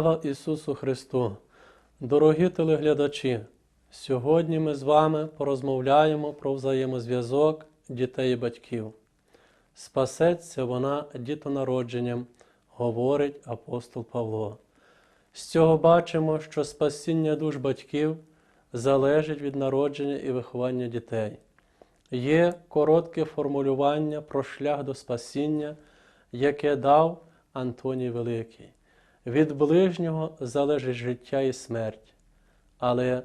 Слава Ісусу Христу! Дорогі телеглядачі! Сьогодні ми з вами порозмовляємо про взаємозв'язок дітей і батьків. Спасеться вона дітонародженням, говорить апостол Павло. З цього бачимо, що спасіння душ батьків залежить від народження і виховання дітей. Є коротке формулювання про шлях до спасіння, яке дав Антоній Великий. Від ближнього залежить життя і смерть, але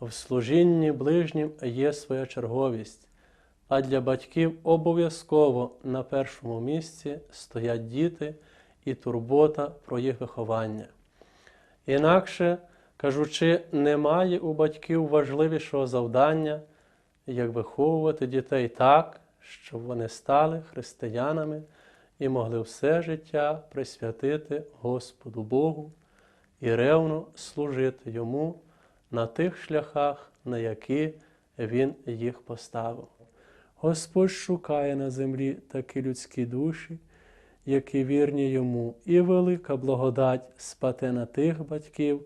в служінні ближнім є своя черговість, а для батьків обов'язково на першому місці стоять діти і турбота про їх виховання. Інакше, кажучи, немає у батьків важливішого завдання, як виховувати дітей так, щоб вони стали християнами і могли все життя присвятити Господу Богу і ревно служити Йому на тих шляхах, на які Він їх поставив. Господь шукає на землі такі людські душі, які вірні йому, і велика благодать спате на тих батьків,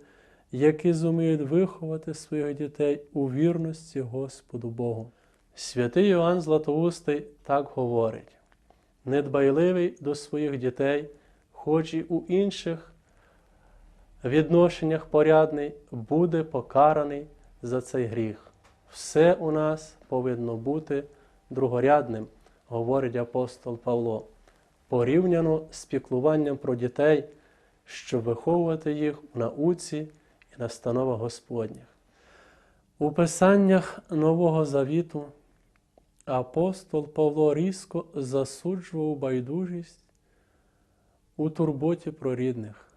які зуміють виховати своїх дітей у вірності Господу Богу. Святий Іоанн Златоустий так говорить: недбайливий до своїх дітей, хоч і у інших відношеннях порядний, буде покараний за цей гріх. Все у нас повинно бути другорядним, говорить апостол Павло, порівняно з піклуванням про дітей, щоб виховувати їх в науці і настановах Господніх. У Писаннях Нового Завіту апостол Павло різко засуджував байдужість у турботі про рідних,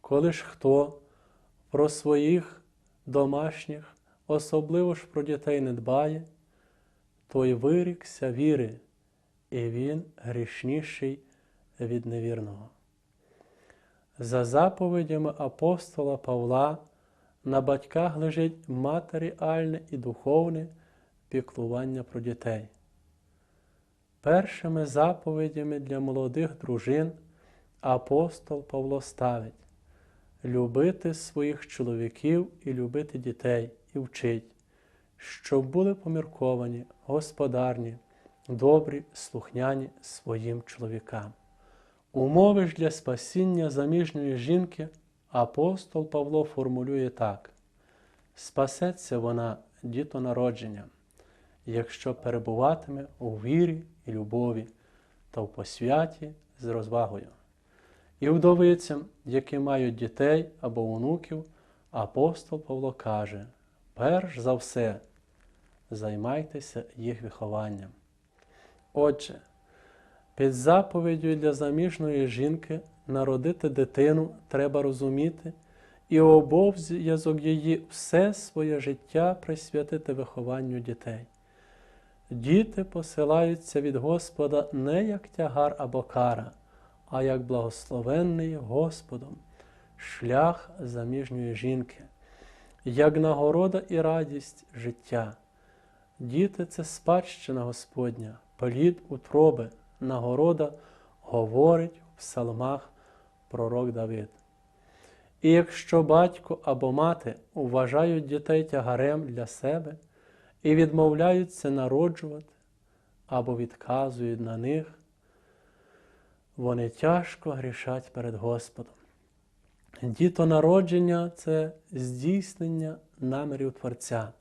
коли ж хто про своїх домашніх, особливо ж про дітей не дбає, той вирікся віри, і він грішніший від невірного. За заповідями апостола Павла на батьках лежить матеріальне і духовне піклування про дітей. Першими заповідями для молодих дружин апостол Павло ставить любити своїх чоловіків і любити дітей і вчить, щоб були помірковані, господарні, добрі, слухняні своїм чоловікам. Умови ж для спасіння заміжньої жінки апостол Павло формулює так: спасеться вона дітонародженням, якщо перебуватиме у вірі і любові та в посвяті з розвагою. І вдовицям, які мають дітей або онуків, апостол Павло каже: перш за все, займайтеся їх вихованням. Отже, під заповіддю для заміжної жінки народити дитину треба розуміти і обов'язок її все своє життя присвятити вихованню дітей. Діти посилаються від Господа не як тягар або кара, а як благословенний Господом, шлях заміжньої жінки, як нагорода і радість життя. Діти це спадщина Господня, плід утроби, нагорода говорить в псалмах пророк Давид. І якщо батько або мати вважають дітей тягарем для себе і відмовляються народжувати або відказують на них, вони тяжко грішать перед Господом. Дітонародження це здійснення намірів Творця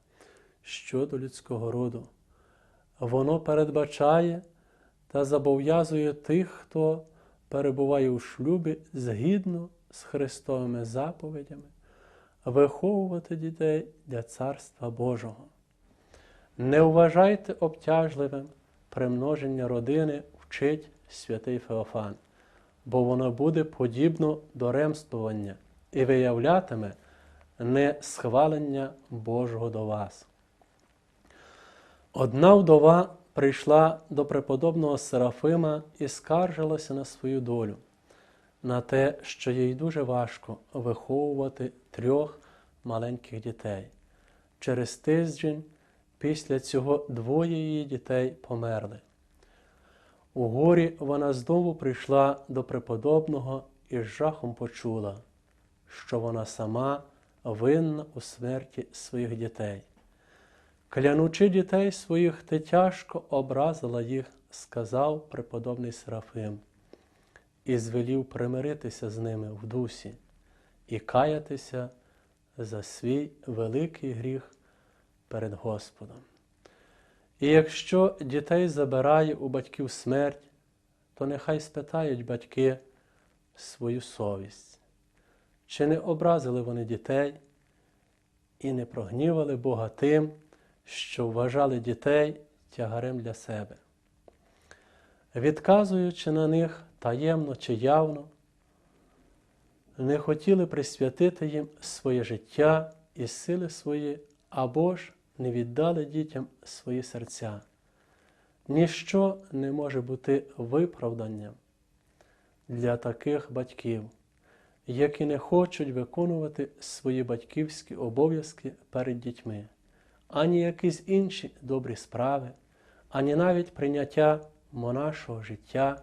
щодо людського роду. Воно передбачає та зобов'язує тих, хто перебуває у шлюбі згідно з Христовими заповідями, виховувати дітей для Царства Божого. Не вважайте обтяжливим примноження родини вчить святий Феофан, бо воно буде подібно до ремствування і виявлятиме не схвалення Божого до вас. Одна вдова прийшла до преподобного Серафима і скаржилася на свою долю, на те, що їй дуже важко виховувати трьох маленьких дітей. Через тиждень після цього двоє її дітей померли. У горі вона знову прийшла до преподобного і з жахом почула, що вона сама винна у смерті своїх дітей. Клянучи дітей своїх, ти тяжко образила їх, сказав преподобний Серафим, і звелів примиритися з ними в дусі і каятися за свій великий гріх перед Господом. І якщо дітей забирає у батьків смерть, то нехай спитають батьки свою совість, чи не образили вони дітей і не прогнівали Бога тим, що вважали дітей тягарем для себе. Відказуючи на них таємно чи явно, не хотіли присвятити їм своє життя і сили свої, або ж не віддали дітям свої серця. Ніщо не може бути виправданням для таких батьків, які не хочуть виконувати свої батьківські обов'язки перед дітьми, ані якісь інші добрі справи, ані навіть прийняття монашого життя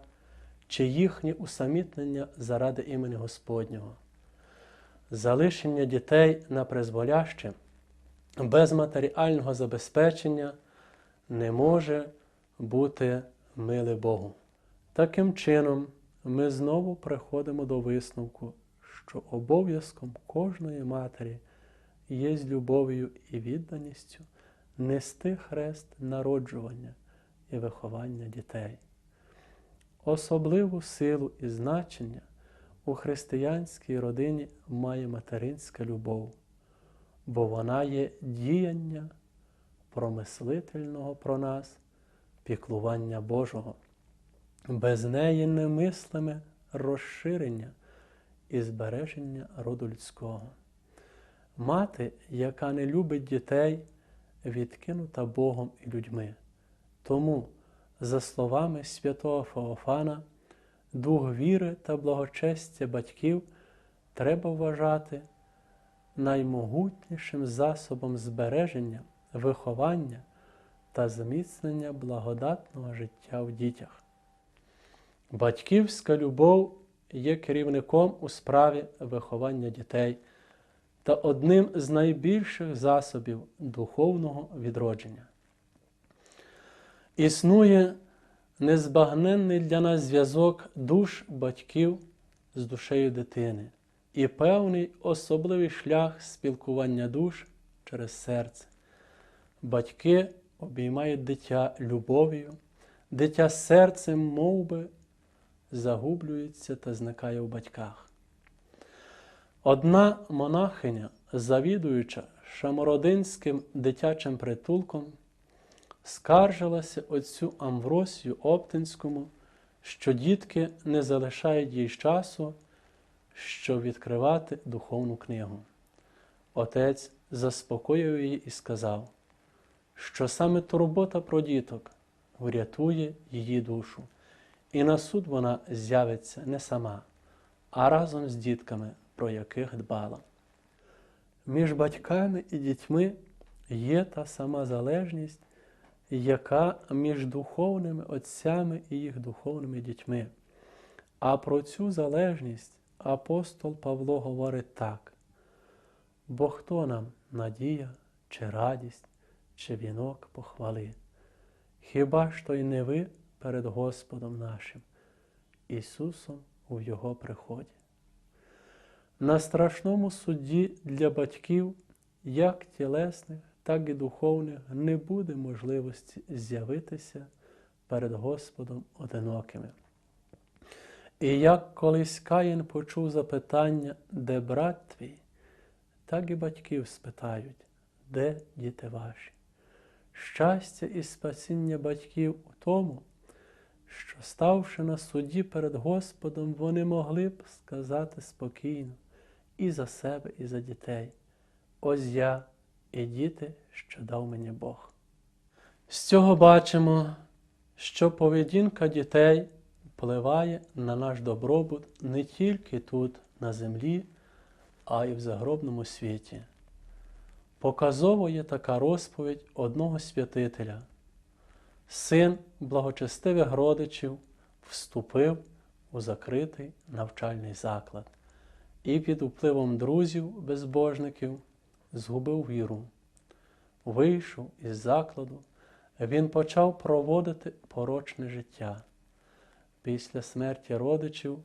чи їхнє усамітнення заради імені Господнього. Залишення дітей на призволяще без матеріального забезпечення не може бути миле Богу. Таким чином, ми знову приходимо до висновку, що обов'язком кожної матері є з любов'ю і відданістю нести хрест народжування і виховання дітей. Особливу силу і значення у християнській родині має материнська любов, бо вона є діяння промислительного про нас, піклування Божого. Без неї немислиме розширення і збереження роду людського. Мати, яка не любить дітей, відкинута Богом і людьми. Тому, за словами святого Феофана, дух віри та благочестя батьків треба вважати наймогутнішим засобом збереження, виховання та зміцнення благодатного життя в дітях. Батьківська любов є керівником у справі виховання дітей та одним з найбільших засобів духовного відродження. Існує незбагненний для нас зв'язок душ батьків з душею дитини і певний особливий шлях спілкування душ через серце. Батьки обіймають дитя любов'ю, дитя серцем мов би, загублюється та зникає у батьках. Одна монахиня, завідуюча Шамородинським дитячим притулком, скаржилася отцю Амвросію Оптинському, що дітки не залишають їй часу, щоб відкривати духовну книгу. Отець заспокоїв її і сказав, що саме турбота про діток врятує її душу, і на суд вона з'явиться не сама, а разом з дітками, про яких дбала. Між батьками і дітьми є та сама залежність, яка між духовними отцями і їх духовними дітьми. А про цю залежність апостол Павло говорить так: бо хто нам надія, чи радість, чи вінок похвали? Хіба то й не ви перед Господом нашим, Ісусом у Його приході? На страшному суді для батьків, як тілесних, так і духовних, не буде можливості з'явитися перед Господом одинокими. І як колись Каїн почув запитання, де брат твій, так і батьків спитають, де діти ваші. Щастя і спасіння батьків у тому, що, ставши на суді перед Господом, вони могли б сказати спокійно і за себе, і за дітей. Ось я і діти, що дав мені Бог. З цього бачимо, що поведінка дітей впливає на наш добробут не тільки тут, на землі, а й в загробному світі. Показово є така розповідь одного святителя. Син благочестивих родичів вступив у закритий навчальний заклад і під впливом друзів безбожників згубив віру. Вийшов із закладу, він почав проводити порочне життя. Після смерті родичів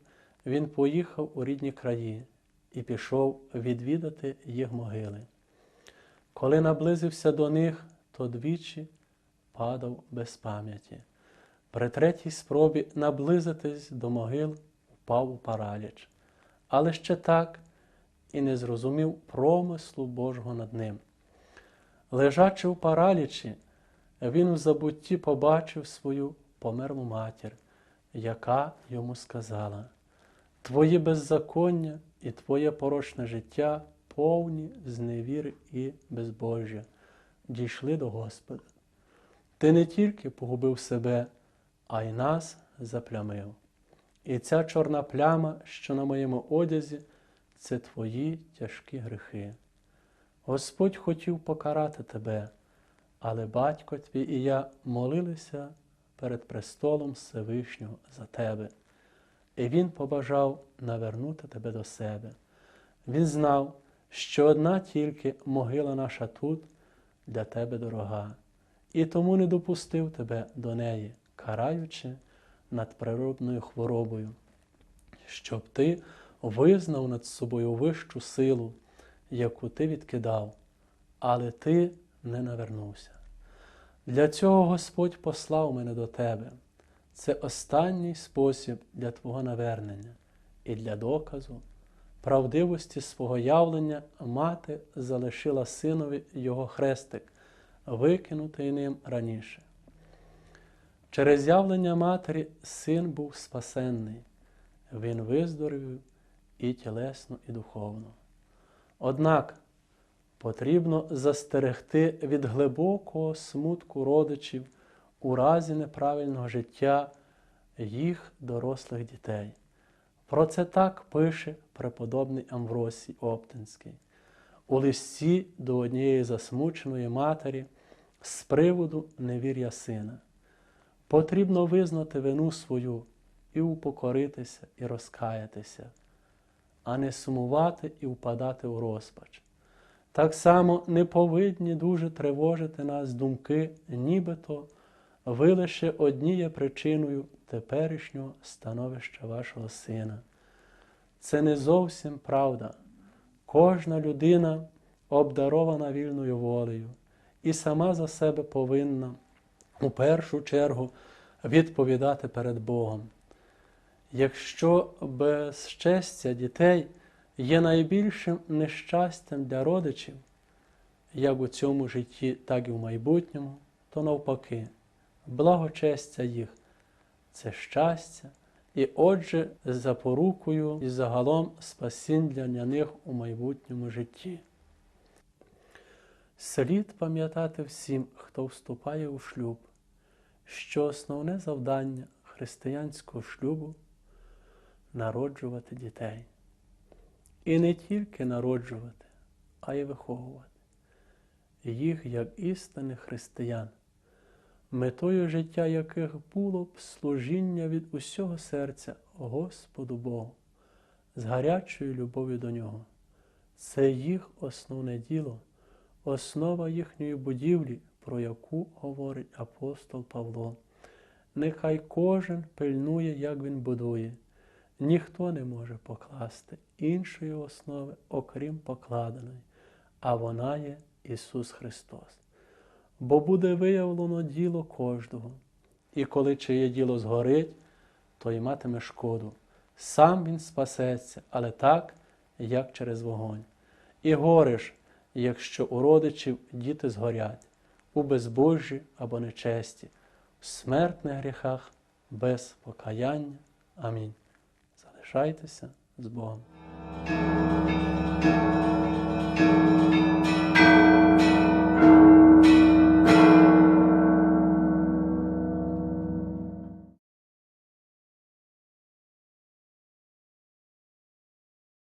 він поїхав у рідні краї і пішов відвідати їх могили. Коли наблизився до них, то двічі падав без пам'яті. При третій спробі наблизитись до могил впав у параліч, але ще так і не зрозумів промислу Божого над ним. Лежачи в паралічі, він в забутті побачив свою померлу матір, яка йому сказала: Твої беззаконня і твоє порочне життя повні зневіри і безбожжя, дійшли до Господа. Ти не тільки погубив себе, а й нас заплямив. І ця чорна пляма, що на моєму одязі, це твої тяжкі грехи. Господь хотів покарати тебе, але батько твій і я молилися перед престолом Всевишнього за тебе, і Він побажав навернути тебе до себе. Він знав, що одна тільки могила наша тут для тебе дорога, і тому не допустив тебе до неї, караючи над природною хворобою, щоб ти визнав над собою вищу силу, яку ти відкидав, але ти не навернувся. Для цього Господь послав мене до тебе. Це останній спосіб для Твого навернення і для доказу. Правдивості свого явлення мати залишила синові його хрестик, викинутий ним раніше. Через явлення матері син був спасенний, він виздоровів і тілесно, і духовно. Однак потрібно застерегти від глибокого смутку родичів у разі неправильного життя їх дорослих дітей. Про це так пише преподобний Амвросій Оптинський у листі до однієї засмученої матері з приводу невір'я сина. Потрібно визнати вину свою і упокоритися, і розкаятися, а не сумувати і впадати у розпач. Так само не повинні дуже тривожити нас думки, нібито ви лише одні є причиною теперішнього становища вашого сина. Це не зовсім правда. Кожна людина обдарована вільною волею і сама за себе повинна у першу чергу відповідати перед Богом. Якщо безчестя дітей є найбільшим нещастям для родичів, як у цьому житті, так і в майбутньому, то навпаки, благочестя їх це щастя, і отже, запорукою і загалом спасінь для них у майбутньому житті. Слід пам'ятати всім, хто вступає у шлюб, що основне завдання християнського шлюбу народжувати дітей. І не тільки народжувати, а й виховувати їх як істинних християн, метою життя яких було б служіння від усього серця Господу Богу, з гарячою любов'ю до Нього. Це їх основне діло, основа їхньої будівлі, про яку говорить апостол Павло. Нехай кожен пильнує, як він будує. Ніхто не може покласти іншої основи, окрім покладеної, а вона є Ісус Христос. Бо буде виявлено діло кожного, і коли чиє діло згорить, то й матиме шкоду. Сам він спасеться, але так, як через вогонь. І гориш, якщо у родичів діти згорять, у безбожжі або нечесті, в смертних гріхах без покаяння. Амінь. Залишайтеся з Богом.